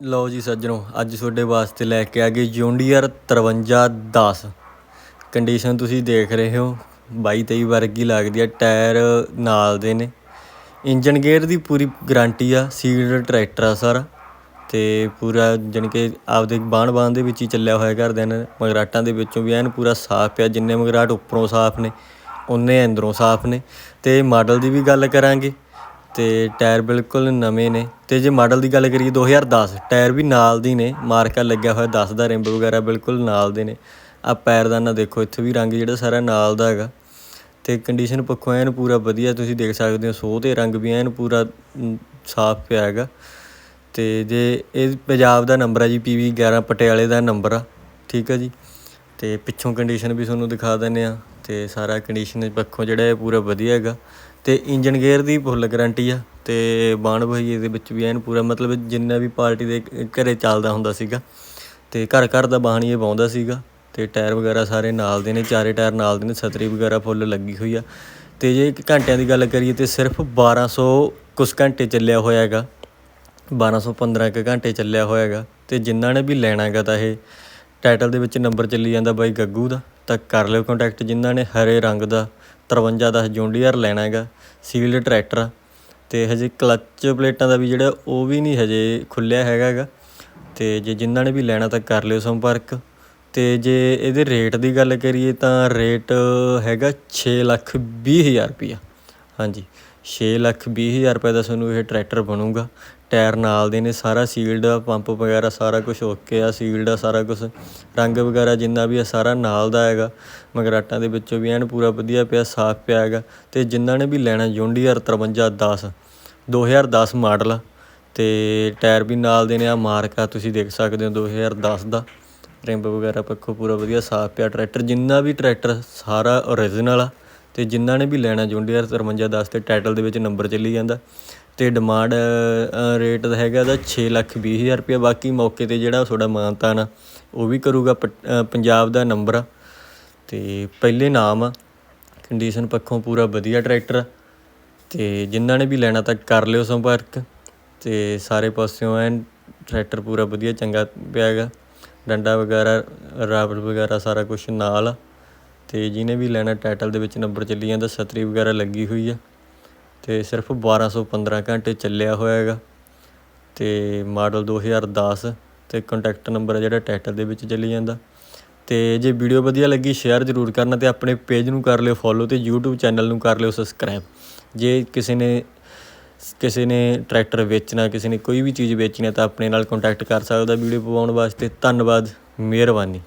ਲਓ ਜੀ ਸੱਜਣੋ, ਅੱਜ ਤੁਹਾਡੇ ਵਾਸਤੇ ਲੈ ਕੇ ਆ ਗਏ ਜੌਂਡੀਅਰ 5310 ਕੰਡੀਸ਼ਨ ਤੁਸੀਂ ਦੇਖ ਰਹੇ ਹੋ 22 23 ਵਰਗੀ ਲੱਗਦੀ ਆ, ਟਾਇਰ ਨਾਲ ਦੇ ਨੇ। ਇੰਜਨ ਗੇਅਰ ਦੀ ਪੂਰੀ ਗਾਰੰਟੀ ਆ, ਸੀਲਡ ਟਰੈਕਟਰ ਆ ਸਾਰਾ। ਤੇ ਪੂਰਾ ਜਾਣੀ ਕਿ ਆਪਦੇ ਬਾਣ ਬਾਣ ਦੇ ਵਿੱਚ ਹੀ ਚੱਲਿਆ ਹੋਇਆ ਘਰਦਿਆਂ ਨੇ ਮਗਰਾਟਾਂ ਦੇ ਵਿੱਚੋਂ ਵੀ ਐਨ ਪੂਰਾ ਸਾਫ਼ ਪਿਆ ਜਿੰਨੇ ਮਗਰਾਟ ਉੱਪਰੋਂ ਸਾਫ਼ ਨੇ ਉਨੇ ਅੰਦਰੋਂ ਸਾਫ਼ ਨੇ। ਤੇ ਮਾਡਲ ਦੀ ਵੀ ਗੱਲ ਕਰਾਂਗੇ। ਅਤੇ ਟਾਇਰ ਬਿਲਕੁਲ ਨਵੇਂ ਨੇ। ਅਤੇ ਜੇ ਮਾਡਲ ਦੀ ਗੱਲ ਕਰੀਏ 2010 ਟਾਇਰ ਵੀ ਨਾਲ ਦੀ ਨੇ। ਮਾਰਕਾ ਲੱਗਿਆ ਹੋਇਆ ਦਸ ਦਾ, ਰਿੰਬ ਵਗੈਰਾ ਬਿਲਕੁਲ ਨਾਲ ਦੇ ਨੇ। ਆ ਪੈਰਦਾਨਾ ਦੇਖੋ, ਇੱਥੇ ਵੀ ਰੰਗ ਜਿਹੜਾ ਸਾਰਾ ਨਾਲ ਦਾ ਹੈਗਾ। ਅਤੇ ਕੰਡੀਸ਼ਨ ਪੱਖੋਂ ਐਨ ਪੂਰਾ ਵਧੀਆ, ਤੁਸੀਂ ਦੇਖ ਸਕਦੇ ਹੋ ਸੋਹ ਤੇ ਰੰਗ ਵੀ ਐਨ ਪੂਰਾ ਸਾਫ਼ ਪਿਆ ਹੈਗਾ। ਅਤੇ ਜੇ ਇਹ ਪੰਜਾਬ ਦਾ ਨੰਬਰ ਆ ਜੀ ਪੀਵੀ 11 ਪਟਿਆਲੇ ਦਾ ਨੰਬਰ ਆ, ਠੀਕ ਆ ਜੀ। ਤੇ ਪਿੱਛੋਂ ਕੰਡੀਸ਼ਨ ਵੀ ਤੁਹਾਨੂੰ ਦਿਖਾ ਦਿੰਨੇ ਆ ਤੇ ਸਾਰਾ ਕੰਡੀਸ਼ਨ ਪੱਖੋਂ ਜਿਹੜਾ ਇਹ ਪੂਰਾ ਵਧੀਆ ਹੈਗਾ। ਤੇ ਇੰਜਨ ਗੇਅਰ ਦੀ ਫੁੱਲ ਗਾਰੰਟੀ ਆ ਤੇ ਬਾਣ ਬਹੀਏ ਦੇ ਵਿੱਚ ਵੀ ਐਨ ਪੂਰਾ ਮਤਲਬ ਜਿੰਨਾ ਵੀ ਪਾਰਟੀ ਦੇ ਘਰੇ ਚੱਲਦਾ ਹੁੰਦਾ ਸੀਗਾ ਤੇ ਘਰ ਘਰ ਦਾ ਬਾਣੀ ਇਹ ਪਾਉਂਦਾ ਸੀਗਾ ਤੇ ਟਾਇਰ ਵਗੈਰਾ ਸਾਰੇ ਨਾਲ ਦੇ ਨੇ, ਚਾਰੇ ਟਾਇਰ ਨਾਲ ਦੇ ਨੇ, ਛਤਰੀ ਵਗੈਰਾ ਫੁੱਲ ਲੱਗੀ ਹੋਈ ਆ। ਤੇ ਜੇ ਘੰਟਿਆਂ ਦੀ ਗੱਲ ਕਰੀਏ ਤੇ ਸਿਰਫ 1200 ਕੁਛ ਘੰਟੇ ਚੱਲਿਆ ਹੋਇਆ ਹੈਗਾ। 1215 ਕੁ ਘੰਟੇ ਚੱਲਿਆ ਹੋਇਆ ਹੈਗਾ ਤੇ ਜਿਨ੍ਹਾਂ ਨੇ ਵੀ ਲੈਣਾ ਹੈਗਾ ਤਾਂ ਇਹ ਟਾਈਟਲ ਦੇ ਵਿੱਚ ਨੰਬਰ ਚੱਲੀ ਜਾਂਦਾ ਬਾਈ ਗੱਗੂ ਦਾ, ਤਾਂ ਕਰ ਲਿਓ ਕੰਟੈਕਟ ਜਿਨ੍ਹਾਂ ਨੇ ਹਰੇ ਰੰਗ ਦਾ 53 ਦਾ ਜੌਂਡੀਅਰ ਲੈਣਾ ਹੈਗਾ ਸੀਲਡ ਟਰੈਕਟਰ ਆ। ਤੇ ਹਜੇ ਕਲੱਚ ਪਲੇਟਾਂ ਦਾ ਵੀ ਜਿਹੜਾ ਉਹ ਵੀ ਨਹੀਂ ਹਜੇ ਖੁੱਲਿਆ ਹੈਗਾ ਹੈਗਾ। ਤੇ ਜੇ ਜਿਨ੍ਹਾਂ ਨੇ ਵੀ ਲੈਣਾ ਤਾਂ ਕਰ ਲਿਓ ਸੰਪਰਕ। ਤੇ ਜੇ ਇਹਦੇ ਰੇਟ ਦੀ ਗੱਲ ਕਰੀਏ ਤਾਂ ਰੇਟ ਹੈਗਾ 6 ਲੱਖ 20 ਹਜ਼ਾਰ ਰੁਪਈਆ। ਹਾਂਜੀ 6 ਲੱਖ 20 ਹਜ਼ਾਰ ਰੁਪਏ ਦਾ ਤੁਹਾਨੂੰ ਇਹ ਟਰੈਕਟਰ ਬਣੂਗਾ। ਟਾਇਰ ਨਾਲ ਦੇ ਨੇ, ਸਾਰਾ ਸੀਲਡ ਆ, ਪੰਪ ਵਗੈਰਾ ਸਾਰਾ ਕੁਝ ਓਕੇ ਆ, ਸੀਲਡ ਆ, ਸਾਰਾ ਕੁਝ ਰੰਗ ਵਗੈਰਾ ਜਿੰਨਾ ਵੀ ਆ, ਸਾਰਾ ਨਾਲ ਦਾ ਹੈਗਾ। ਮਗਰਾਟਾਂ ਦੇ ਵਿੱਚੋਂ ਵੀ ਐਨ ਪੂਰਾ ਵਧੀਆ ਪਿਆ, ਸਾਫ਼ ਪਿਆ ਹੈਗਾ। ਤੇ ਜਿਨ੍ਹਾਂ ਨੇ ਵੀ ਲੈਣਾ ਜੌਂਡੀਅਰ 5310 2010 ਮਾਡਲ। ਆ ਤੇ ਟਾਇਰ ਵੀ ਨਾਲ ਦੇ ਨੇ ਆ ਮਾਰਕ ਆ, ਤੁਸੀਂ ਦੇਖ ਸਕਦੇ ਹੋ 2010 ਦਾ। ਰਿੰਬ ਵਗੈਰਾ ਪੱਖੋਂ ਪੂਰਾ ਵਧੀਆ, ਸਾਫ਼ ਪਿਆ, ਟਰੈਕਟਰ ਜਿੰਨਾ ਵੀ ਟਰੈਕਟਰ, ਸਾਰਾ ਓਰੀਜਨਲ ਆ। ਤੇ ਜਿਨ੍ਹਾਂ ਨੇ ਵੀ ਲੈਣਾ ਜੌਂਡੀਅਰ 5310 ਤੇ ਟਾਈਟਲ ਦੇ ਵਿੱਚ ਨੰਬਰ ਚੱਲੀ ਜਾਂਦਾ। ਅਤੇ ਡਿਮਾਂਡ ਰੇਟ ਦਾ ਹੈਗਾ ਇਹਦਾ ਛੇ ਲੱਖ ਵੀਹ ਹਜ਼ਾਰ ਰੁਪਇਆ। ਬਾਕੀ ਮੌਕੇ ਤੇ ਜਿਹੜਾ ਤੁਹਾਡਾ ਮਾਨਤਾਨ ਆ, ਉਹ ਵੀ ਕਰੂਗਾ ਪ- ਪੰਜਾਬ ਦਾ ਨੰਬਰ ਆ। ਅਤੇ ਪਹਿਲੇ ਨਾਮ ਆ ਕੰਡੀਸ਼ਨ ਪੱਖੋਂ ਪੂਰਾ ਵਧੀਆ ਟਰੈਕਟਰ ਆ। ਅਤੇ ਜਿਨ੍ਹਾਂ ਨੇ ਵੀ ਲੈਣਾ ਤਾਂ ਕਰ ਲਿਓ ਸੰਪਰਕ। ਅਤੇ ਸਾਰੇ ਪਾਸਿਓਂ ਐਨ ਟਰੈਕਟਰ ਪੂਰਾ ਵਧੀਆ ਚੰਗਾ ਪਿਆ ਹੈਗਾ। ਡੰਡਾ ਵਗੈਰਾ ਰਾਬੜ ਵਗੈਰਾ ਸਾਰਾ ਕੁਝ ਨਾਲ ਆ। ਅਤੇ ਜਿਹਨੇ ਵੀ ਲੈਣਾ ਟਾਈਟਲ ਦੇ ਵਿੱਚ ਨੰਬਰ ਚੱਲੀ ਜਾਂਦਾ, ਛਤਰੀ ਵਗੈਰਾ ਲੱਗੀ ਹੋਈ ਆ। ਅਤੇ ਸਿਰਫ 1215 ਘੰਟੇ ਚੱਲਿਆ ਹੋਇਆ ਹੈਗਾ ਅਤੇ ਮਾਡਲ ਦੋ ਹਜ਼ਾਰ ਦਸ ਅਤੇ ਕੰਟੈਕਟ ਨੰਬਰ ਹੈ ਜਿਹੜਾ ਟਾਈਟਲ ਦੇ ਵਿੱਚ ਚੱਲੀ ਜਾਂਦਾ। ਅਤੇ ਜੇ ਵੀਡੀਓ ਵਧੀਆ ਲੱਗੀ ਸ਼ੇਅਰ ਜ਼ਰੂਰ ਕਰਨਾ ਅਤੇ ਆਪਣੇ ਪੇਜ ਨੂੰ ਕਰ ਲਿਓ ਫੋਲੋ ਅਤੇ YouTube ਚੈਨਲ ਨੂੰ ਕਰ ਲਿਓ ਸਬਸਕ੍ਰਾਈਬ ਜੇ ਕਿਸੇ ਨੇ ਕਿਸੇ ਨੇ ਟਰੈਕਟਰ ਵੇਚਣਾ, ਕਿਸੇ ਨੇ ਕੋਈ ਵੀ ਚੀਜ਼ ਵੇਚਣੀ ਤਾਂ ਆਪਣੇ ਨਾਲ ਕੰਟੈਕਟ ਕਰ ਸਕਦਾ ਵੀਡੀਓ ਪਵਾਉਣ ਵਾਸਤੇ। ਧੰਨਵਾਦ, ਮਿਹਰਬਾਨੀ।